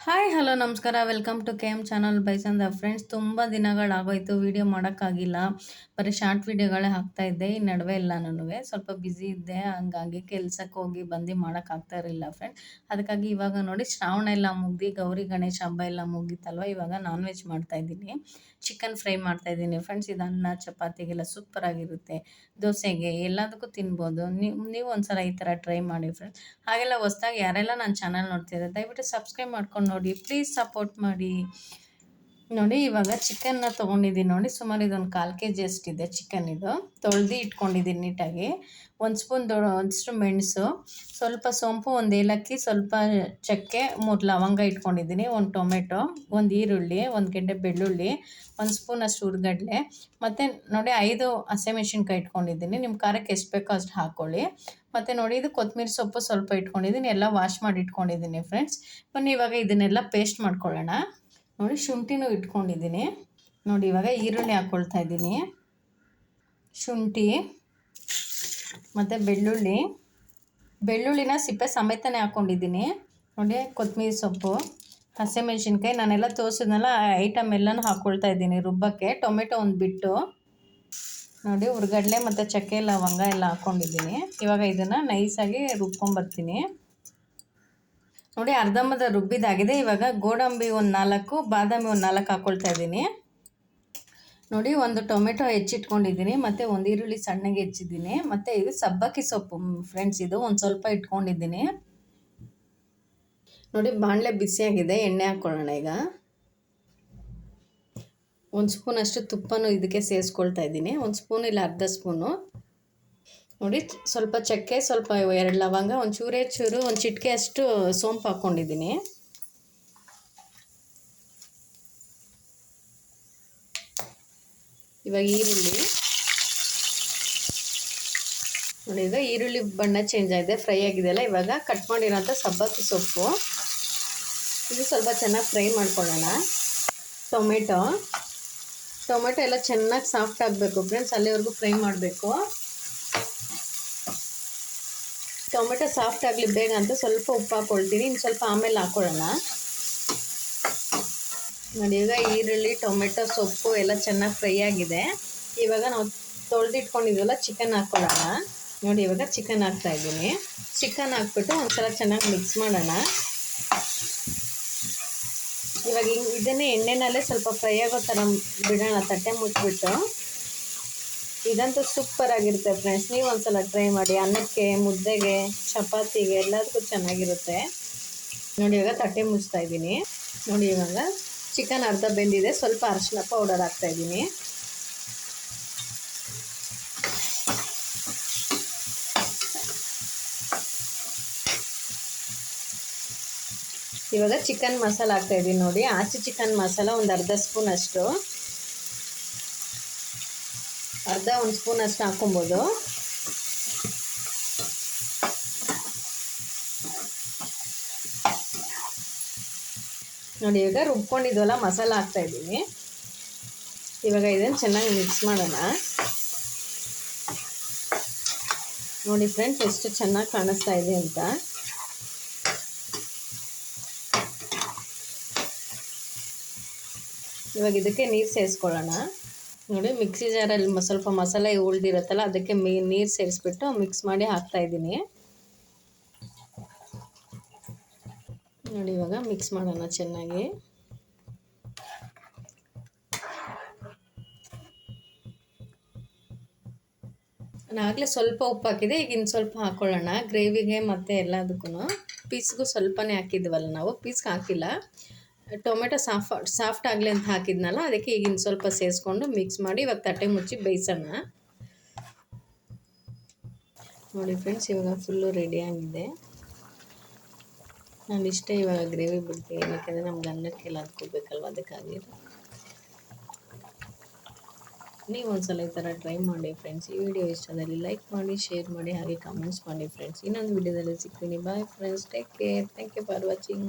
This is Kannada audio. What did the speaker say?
ಹಾಯ್ ಹಲೋ ನಮಸ್ಕಾರ. Welcome to K M channel ಬೈಸಂದ friends ತುಂಬ ದಿನಗಳಾಗೋಯ್ತು. ವೀಡಿಯೋ ಮಾಡೋಕ್ಕಾಗಿಲ್ಲ. ಬರೀ ಶಾರ್ಟ್ ವೀಡಿಯೋಗಳೇ ಇದ್ದೆ. ಈ ನಡುವೆ ಇಲ್ಲ ನಾನು ಸ್ವಲ್ಪ ಬ್ಯುಸಿ ಇದ್ದೆ. ಹಂಗಾಗಿ ಕೆಲ್ಸಕ್ಕೆ ಹೋಗಿ ಬಂದು ಮಾಡೋಕ್ಕಾಗ್ತಾ ಇರಲಿಲ್ಲ ಫ್ರೆಂಡ್ ಅದಕ್ಕಾಗಿ ಇವಾಗ ನೋಡಿ, ಶ್ರಾವಣ ಎಲ್ಲ ಮುಗ್ದು, ಗೌರಿ, ಗಣೇಶ ಹಬ್ಬ ಎಲ್ಲ ಮುಗೀತಲ್ವ? ಇವಾಗ ನಾನ್ ವೆಜ್ ಮಾಡ್ತಾಯಿದ್ದೀನಿ ಚಿಕನ್ ಫ್ರೈ ಮಾಡ್ತಾಯಿದ್ದೀನಿ ಫ್ರೆಂಡ್ಸ್ ಇದು ಅನ್ನ ಚಪಾತಿಗೆಲ್ಲ ಸೂಪರಾಗಿರುತ್ತೆ ದೋಸೆಗೆ ಎಲ್ಲದಕ್ಕೂ ತಿನ್ಬೋದು. ನೀವು ನೀವು ಒಂದ್ಸಲ ಈ ಥರ ಟ್ರೈ ಮಾಡಿ ಫ್ರೆಂಡ್ಸ್ ಹಾಗೆಲ್ಲ ಹೊಸ್ದಾಗಿ ಯಾರೆಲ್ಲ ನನ್ನ ಚಾನಲ್ ನೋಡ್ತಿದ್ದಾರೆ ದಯವಿಟ್ಟು ಸಬ್ಸ್ಕ್ರೈಬ್ ಮಾಡ್ಕೊಂಡು ನೋಡಿ ಪ್ಲೀಸ್ ಸಪೋರ್ಟ್ ಮಾಡಿ. ನೋಡಿ, ಇವಾಗ ಚಿಕನ್ನ ತೊಗೊಂಡಿದ್ದೀನಿ ನೋಡಿ. ಸುಮಾರು ಇದೊಂದು ಕಾಲು ಕೆ ಜಿ ಅಷ್ಟಿದೆ ಚಿಕನ್ ಇದು. ತೊಳೆದು ಇಟ್ಕೊಂಡಿದ್ದೀನಿ ನೀಟಾಗಿ. ಒಂದು ಸ್ಪೂನ್ ದೊ, ಒಂದಿಷ್ಟು ಮೆಣಸು, ಸ್ವಲ್ಪ ಸೋಂಪು, ಒಂದು ಏಲಕ್ಕಿ, ಸ್ವಲ್ಪ ಚಕ್ಕೆ, ಮೂರು ಲವಂಗ ಇಟ್ಕೊಂಡಿದ್ದೀನಿ, ಒಂದು ಟೊಮೆಟೊ, ಒಂದು ಈರುಳ್ಳಿ, ಒಂದು ಗೆಡ್ಡೆ ಬೆಳ್ಳುಳ್ಳಿ, ಒಂದು ಸ್ಪೂನ್ ಅಷ್ಟು ಹುರ್ಗಡ್ಲೆ. ಮತ್ತು ನೋಡಿ, ಐದು ಹಸಿಮೆಣ್ಸಿನ್ಕಾಯಿ ಇಟ್ಕೊಂಡಿದ್ದೀನಿ. ನಿಮ್ಮ ಖಾರಕ್ಕೆ ಎಷ್ಟು ಬೇಕೋ ಅಷ್ಟು ಹಾಕ್ಕೊಳ್ಳಿ ಮತ್ತು ನೋಡಿ, ಇದು ಕೊತ್ತಂಬರಿ ಸೊಪ್ಪು ಸ್ವಲ್ಪ ಇಟ್ಕೊಂಡಿದ್ದೀನಿ. ಎಲ್ಲ ವಾಶ್ ಮಾಡಿ ಇಟ್ಕೊಂಡಿದ್ದೀನಿ ಫ್ರೆಂಡ್ಸ್ ಬನ್ನಿ, ಇವಾಗ ಇದನ್ನೆಲ್ಲ ಪೇಸ್ಟ್ ಮಾಡ್ಕೊಳ್ಳೋಣ. ನೋಡಿ ಶುಂಠಿನೂ ಇಟ್ಕೊಂಡಿದ್ದೀನಿ. ನೋಡಿ ಇವಾಗ ಈರುಳ್ಳಿ ಹಾಕ್ಕೊಳ್ತಾ ಇದ್ದೀನಿ. ಶುಂಠಿ, ಮತ್ತು ಬೆಳ್ಳುಳ್ಳಿ. ಬೆಳ್ಳುಳ್ಳಿನ ಸಿಪ್ಪೆ ಸಮೇತನೇ ಹಾಕ್ಕೊಂಡಿದ್ದೀನಿ ನೋಡಿ ಕೊತ್ತಂಬರಿ ಸೊಪ್ಪು, ಹಸಿಮೆಣ್ಸಿನ್ಕಾಯಿ, ನಾನೆಲ್ಲ ತೋರಿಸಿದ್ನಲ್ಲ ಐಟಮ್ ಎಲ್ಲನೂ ಹಾಕ್ಕೊಳ್ತಾ ಇದ್ದೀನಿ ರುಬ್ಬಕ್ಕೆ. ಟೊಮೆಟೊ ಒಂದು ಬಿಟ್ಟು. ನೋಡಿ ಹುರ್ಗಡ್ಲೆ ಮತ್ತು ಚಕ್ಕೆ ಲವಂಗ ಎಲ್ಲ ಹಾಕ್ಕೊಂಡಿದ್ದೀನಿ ಇವಾಗ ಇದನ್ನು ನೈಸಾಗಿ ರುಬ್ಕೊಂಬರ್ತೀನಿ. ನೋಡಿ ಅರ್ಧಂಬರ್ಧ ರುಬ್ಬಿದಾಗಿದೆ. ಇವಾಗ ಗೋಡಂಬಿ ಒಂದು ನಾಲ್ಕು, ಬಾದಾಮಿ ಒಂದು ನಾಲ್ಕು ಹಾಕ್ಕೊಳ್ತಾ ಇದ್ದೀನಿ. ನೋಡಿ, ಒಂದು ಟೊಮೆಟೊ ಹೆಚ್ಚಿಟ್ಕೊಂಡಿದ್ದೀನಿ, ಮತ್ತು ಒಂದು ಈರುಳ್ಳಿ ಸಣ್ಣಗೆ ಹೆಚ್ಚಿದ್ದೀನಿ, ಮತ್ತು ಇದು ಸಬ್ಬಕ್ಕಿ ಸೊಪ್ಪು ಫ್ರೆಂಡ್ಸ್ ಇದು ಒಂದು ಸ್ವಲ್ಪ ಇಟ್ಕೊಂಡಿದ್ದೀನಿ. ನೋಡಿ, ಬಾಣಲೆ ಬಿಸಿಯಾಗಿದೆ, ಎಣ್ಣೆ ಹಾಕ್ಕೊಳ್ಳೋಣ ಈಗ. ಒಂದು ಸ್ಪೂನಷ್ಟು ತುಪ್ಪನೂ ಇದಕ್ಕೆ ಸೇರಿಸ್ಕೊಳ್ತಾ ಇದ್ದೀನಿ. ಒಂದು ಸ್ಪೂನ್ ಇಲ್ಲ, ಅರ್ಧ ಸ್ಪೂನು. ನೋಡಿ, ಸ್ವಲ್ಪ ಚಕ್ಕೆ, ಸ್ವಲ್ಪ ಎರಡು ಲವಂಗ, ಒಂದು ಚೂರೇ ಚೂರು, ಒಂದು ಚಿಟಿಕೆ ಅಷ್ಟು ಸೋಂಪು ಹಾಕ್ಕೊಂಡಿದ್ದೀನಿ ಇವಾಗ ಈರುಳ್ಳಿ. ನೋಡಿ, ಈಗ ಈರುಳ್ಳಿ ಬಣ್ಣ ಚೇಂಜ್ ಆಗಿದೆ ಫ್ರೈ ಆಗಿದೆಯಲ್ಲ ಇವಾಗ ಕಟ್ ಮಾಡಿರೋಂಥ ಸಬ್ಬಕ್ಕಿ ಸೊಪ್ಪು. ಇದು ಸ್ವಲ್ಪ ಚೆನ್ನಾಗಿ ಫ್ರೈ ಮಾಡ್ಕೊಳ್ಳೋಣ. ಟೊಮೆಟೊ. ಟೊಮೆಟೊ ಎಲ್ಲ ಚೆನ್ನಾಗಿ ಸಾಫ್ಟ್ ಆಗಬೇಕು ಫ್ರೆಂಡ್ಸ್ ಅಲ್ಲಿವರೆಗೂ ಫ್ರೈ ಮಾಡಬೇಕು. ಟೊಮೆಟೊ ಸಾಫ್ಟ್ ಆಗಲಿ ಬೇಗ ಅಂತ ಸ್ವಲ್ಪ ಉಪ್ಪು ಹಾಕ್ಕೊಳ್ತೀನಿ ಇನ್ನು ಸ್ವಲ್ಪ ಆಮೇಲೆ ಹಾಕ್ಕೊಳ್ಳೋಣ ನೋಡಿ ಈಗ ಈರುಳ್ಳಿ, ಟೊಮೆಟೊ, ಸೊಪ್ಪು ಎಲ್ಲ ಚೆನ್ನಾಗಿ ಫ್ರೈ ಆಗಿದೆ. ಇವಾಗ ನಾವು ತೊಳೆದಿಟ್ಕೊಂಡಿದ್ವಲ್ಲ, ಚಿಕನ್ ಹಾಕ್ಕೊಳ್ಳೋಣ ನೋಡಿ, ಇವಾಗ ಚಿಕನ್ ಹಾಕ್ತಾ ಇದ್ದೀನಿ. ಚಿಕನ್ ಹಾಕ್ಬಿಟ್ಟು ಒಂದ್ಸಲ ಚೆನ್ನಾಗಿ ಮಿಕ್ಸ್ ಮಾಡೋಣ. ಇವಾಗ ಇದನ್ನೇ ಎಣ್ಣೆನಲ್ಲೇ ಸ್ವಲ್ಪ ಫ್ರೈ ಆಗೋ ಥರ ಬಿಡೋಣ, ತಟ್ಟೆ ಮುಚ್ಚಿಬಿಟ್ಟು. ಇದಂತೂ ಸೂಪರ್ ಆಗಿರುತ್ತೆ ಫ್ರೆಂಡ್ಸ್ ನೀವು ಒಂದ್ಸಲ ಟ್ರೈ ಮಾಡಿ, ಅನ್ನಕ್ಕೆ, ಮುದ್ದೆಗೆ, ಚಪಾತಿಗೆ ಎಲ್ಲದಕ್ಕೂ ಚೆನ್ನಾಗಿರುತ್ತೆ. ನೋಡಿ, ಇವಾಗ ತಟ್ಟೆ ಮುಚ್ತಾ ಇದ್ದೀನಿ. ನೋಡಿ, ಇವಾಗ ಚಿಕನ್ ಅರ್ಧ ಬೆಂದಿದೆ, ಸ್ವಲ್ಪ ಅರಿಶಿನ ಪೌಡರ್ ಹಾಕ್ತಾ ಇದ್ದೀನಿ. ಇವಾಗ ಚಿಕನ್ ಮಸಾಲ ಹಾಕ್ತಾ ಇದ್ದೀನಿ ನೋಡಿ. ಆಚೆ ಚಿಕನ್ ಮಸಾಲ ಒಂದು ಅರ್ಧ ಸ್ಪೂನ್ ಅಷ್ಟು. ಅರ್ಧ ಒಂದು ಸ್ಪೂನ್ ಅಷ್ಟು ಹಾಕೊಬೋದು ನೋಡಿ, ಇವಾಗ ರುಬ್ಕೊಂಡಿದ್ವಲ್ಲ, ಮಸಾಲ ಹಾಕ್ತಾ ಇದ್ದೀನಿ. ಇವಾಗ ಇದನ್ನು ಚೆನ್ನಾಗಿ ಮಿಕ್ಸ್ ಮಾಡೋಣ. ನೋಡಿ ಫ್ರೆಂಡ್ಸ್ ಎಷ್ಟು ಚೆನ್ನಾಗಿ ಕಾಣಿಸ್ತಾ ಇದೆ ಅಂತ. ಇವಾಗ ಇದಕ್ಕೆ ನೀರು ಸೇರಿಸ್ಕೊಳ್ಳೋಣ. ನೋಡಿ ಮಿಕ್ಸಿ ಜಾರಲ್ಲಿ ಸ್ವಲ್ಪ ಮಸಾಲೆ ಉಳ್ದಿರುತ್ತಲ್ಲ ಅದಕ್ಕೆ ಮೀ, ನೀರು ಸೇರಿಸ್ಬಿಟ್ಟು ಮಿಕ್ಸ್ ಮಾಡಿ ಹಾಕ್ತಾಯಿದ್ದೀನಿ ನೋಡಿ ಇವಾಗ ಮಿಕ್ಸ್ ಮಾಡೋಣ ಚೆನ್ನಾಗಿ. ಆಗಲೇ ಸ್ವಲ್ಪ ಉಪ್ಪು ಹಾಕಿದೆ, ಈಗ ಇನ್ನು ಸ್ವಲ್ಪ ಹಾಕ್ಕೊಳ್ಳೋಣ ಗ್ರೇವಿಗೆ ಮತ್ತು ಎಲ್ಲದಕ್ಕೂ ಪೀಸ್ಗೂ ಸ್ವಲ್ಪನೇ ಹಾಕಿದ್ವಲ್ಲ ನಾವು, ಪೀಸ್ಗೆ ಹಾಕಿಲ್ಲ. ಟೊಮೆಟೊ ಸಾಫ್ಟ್ ಸಾಫ್ಟ್ ಆಗಲಿ ಅಂತ ಹಾಕಿದ್ನಲ್ಲ, ಅದಕ್ಕೆ ಈಗಿನ ಸ್ವಲ್ಪ ಸೇರಿಸ್ಕೊಂಡು ಮಿಕ್ಸ್ ಮಾಡಿ ಇವಾಗ ತಟ್ಟೆ ಮುಚ್ಚಿ ಬೇಯಿಸೋಣ. ನೋಡಿ ಫ್ರೆಂಡ್ಸ್ ಇವಾಗ ಫುಲ್ಲು ಆಗಿದೆ. ನಾನು ಇಷ್ಟೇ ಇವಾಗ ಗ್ರೇವಿ ಬಿಡ್ತೀನಿ ಯಾಕೆಂದರೆ ನಮ್ಗೆ ಅನ್ನಕ್ಕೆಲ್ಲ ಹಾಕ್ಕೋಬೇಕಲ್ವ ಅದಕ್ಕಾಗಿ. ನೀವು ಒಂದ್ಸಲ ಈ ಥರ ಟ್ರೈ ಮಾಡಿ ಫ್ರೆಂಡ್ಸ್ ಈ ವಿಡಿಯೋ ಇಷ್ಟದಲ್ಲಿ ಲೈಕ್ ಮಾಡಿ ಶೇರ್ ಮಾಡಿ, ಹಾಗೆ ಕಮೆಂಟ್ಸ್ ಮಾಡಿ ಫ್ರೆಂಡ್ಸ್ ಇನ್ನೊಂದು ವಿಡಿಯೋದಲ್ಲಿ ಸಿಗ್ತೀನಿ. Bye friends take care thank you for watching